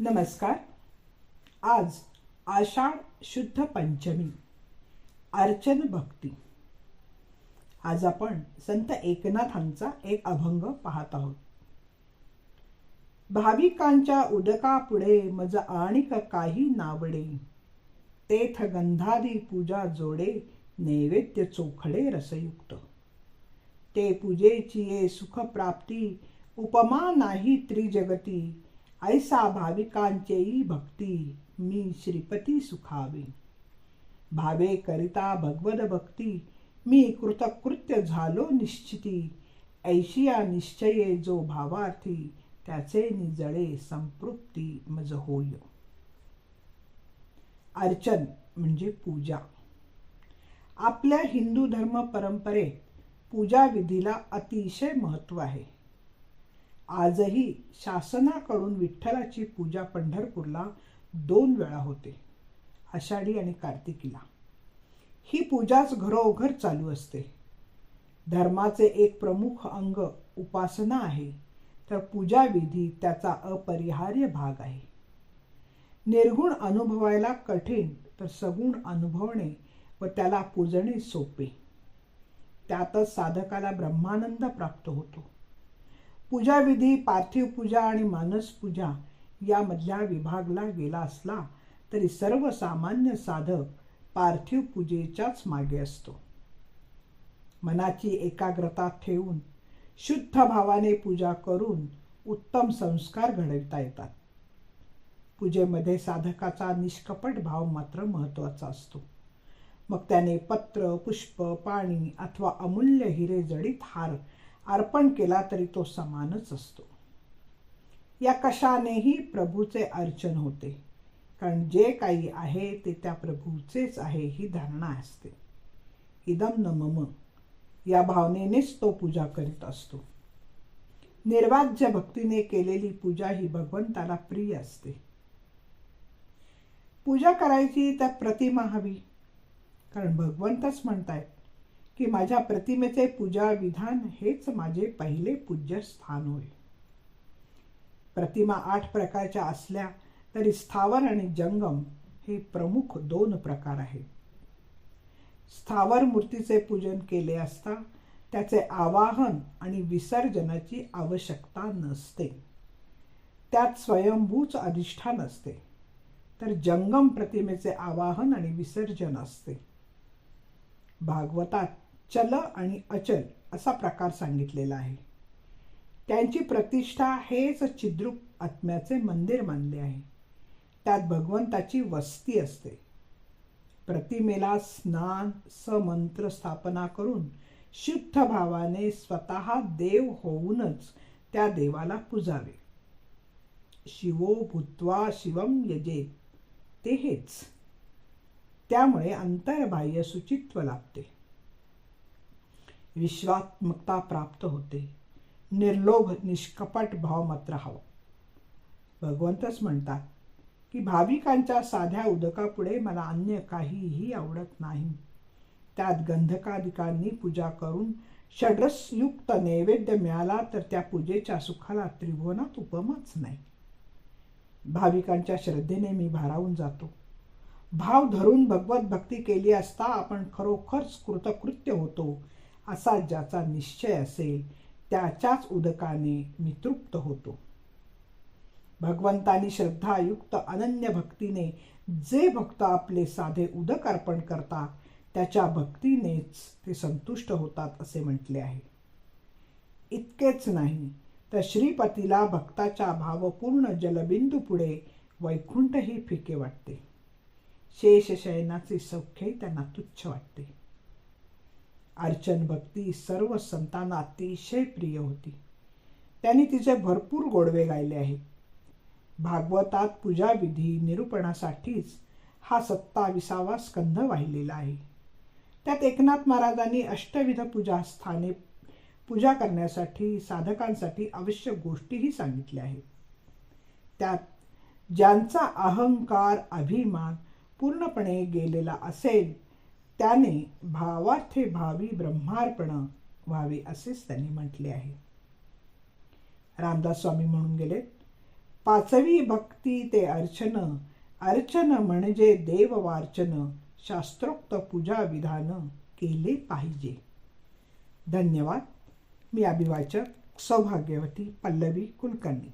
नमस्कार. आज आषाढ शुद्ध पंचमी. अर्चन भक्ती. आज आपण संत एकनाथांचा एक अभंग पाहत आहोत. भाविकांच्या उदकापुढे मज आणिक काही नावडे. तेथ गंधादी पूजा जोडे नैवेद्य चोखडे रसयुक्त. ते पूजेची ये सुखप्राप्ती उपमा नाही त्रिजगती. ऐसा भाविकांचेही भक्ती मी श्रीपती सुखावी भावे करिता भगवद भक्ती मी कृतकृत्य झालो निश्चिती. ऐशिया निश्चये जो भावार्थी त्याचे निजळे संपृप्ती मज होय. अर्चन म्हणजे पूजा. आपल्या हिंदू धर्म परंपरेत पूजा विधीला अतिशय महत्त्व आहे. आजही शासनाकडून विठ्ठलाची पूजा पंढरपूरला दोन वेळा होते आषाढी आणि कार्तिकीला. ही पूजाच घरोघर चालू असते. धर्माचे एक प्रमुख अंग उपासना आहे तर पूजाविधी त्याचा अपरिहार्य भाग आहे. निर्गुण अनुभवायला कठीण तर सगुण अनुभवणे व त्याला पूजणे सोपे. त्यातच साधकाला ब्रह्मानंद प्राप्त होतो. पूजाविधी पार्थिव पूजा आणि मानस पूजा यामधल्या विभागला गेला असला तरी सर्वसामान्य साधक पार्थिव पूजेच्याच मागे असतो. मनाची एकाग्रता ठेवून शुद्ध भावाने पूजा करून उत्तम संस्कार घडविता येतात. पूजेमध्ये साधकाचा निष्कपट भाव मात्र महत्त्वाचा असतो. मग त्याने पत्र पुष्प पाणी अथवा अमूल्य हिरे जडित हार अर्पण केला तरी तो समानच असतो. या कशानेही प्रभूचे अर्चन होते. कारण जे काही आहे ते त्या प्रभूचेच आहे ही धारणा असते. इदम न मम. या भावनेनेच तो पूजा करीत असतो. निर्वाज्य भक्तीने केलेली पूजा ही भगवंताला प्रिय असते. पूजा करायची तर प्रतिमा हवी. कारण भगवंतच म्हणतायत की माझ्या प्रतिमेचे पूजा विधान हेच माझे पहिले पूज्य स्थान होय. प्रतिमा आठ प्रकारच्या असल्या तरी स्थावर आणि जंगम हे प्रमुख दोन प्रकार आहेत. स्थावर मूर्तीचे पूजन केले असता त्याचे आवाहन आणि विसर्जनाची आवश्यकता नसते. त्यात स्वयंभूच अधिष्ठान असते. तर जंगम प्रतिमेचे आवाहन आणि विसर्जन असते. भागवतात चल आणि अचल असा प्रकार सांगितलेला आहे. त्यांची प्रतिष्ठा हेच चिद्रूप आत्म्याचे मंदिर मानले आहे. त्यात भगवंताची वस्ती असते. प्रतिमेला स्नान समंत्र स्थापना करून शुद्ध भावाने स्वतः देव होऊनच त्या देवाला पुजावे. शिवो भूत्वा शिवम यजेत ते हेच. त्यामुळे अंतर्बाह्य सुचित्व लाभते. विश्वात्मकता प्राप्त होते. निर्लोभ निष्कपट भाव मात्र हवा. भगवंतच म्हणतात की भाविकांच्या साध्या उदकापुढे मला अन्य काहीही आवडत नाही. त्यात गंधकाधिकांनी पूजा करून षड्रसयुक्त नैवेद्य मिळाला तर त्या पूजेच्या सुखाला त्रिभुवनात उपमच नाही. भाविकांच्या श्रद्धेने मी भारावून जातो. भाव धरून भगवत भक्ती केली असता आपण खरोखरच कृतकृत्य होतो. असा ज्याचा निश्चय असेल त्याच्याच उदकाने मी तृप्त होतो. भगवंतानी श्रद्धायुक्त अनन्य भक्तीने जे भक्त आपले साधे उदक अर्पण करतात त्याच्या भक्तीनेच ते संतुष्ट होतात असे म्हटले आहे. इतकेच नाही तर श्रीपतीला भक्ताच्या भावपूर्ण जलबिंदू पुढे वैकुंठही फिके वाटते. शेषशयनाचे सौख्यही त्यांना तुच्छ वाटते. अर्चन भक्ती सर्व संतांना अतिशय प्रिय होती. त्यांनी तिचे भरपूर गोडवे गायले आहेत. भागवतात पूजाविधी निरूपणासाठीच हा सत्ताविसावा स्कंध वाहिलेला आहे. त्यात एकनाथ महाराजांनी अष्टविध पूजा स्थाने पूजा करण्यासाठी साधकांसाठी आवश्यक गोष्टीही सांगितल्या आहेत. त्यात ज्यांचा अहंकार अभिमान पूर्णपणे गेलेला असेल त्याने भावार्थे भावी ब्रह्मार्पण व्हावे असेच त्यांनी म्हटले आहे. रामदास स्वामी म्हणून गेले पाचवी भक्ती ते अर्चन अर्चन म्हणजे देववार्चन शास्त्रोक्त पूजा विधान केले पाहिजे. धन्यवाद. मी अभिवाचक सौभाग्यवती पल्लवी कुलकर्णी.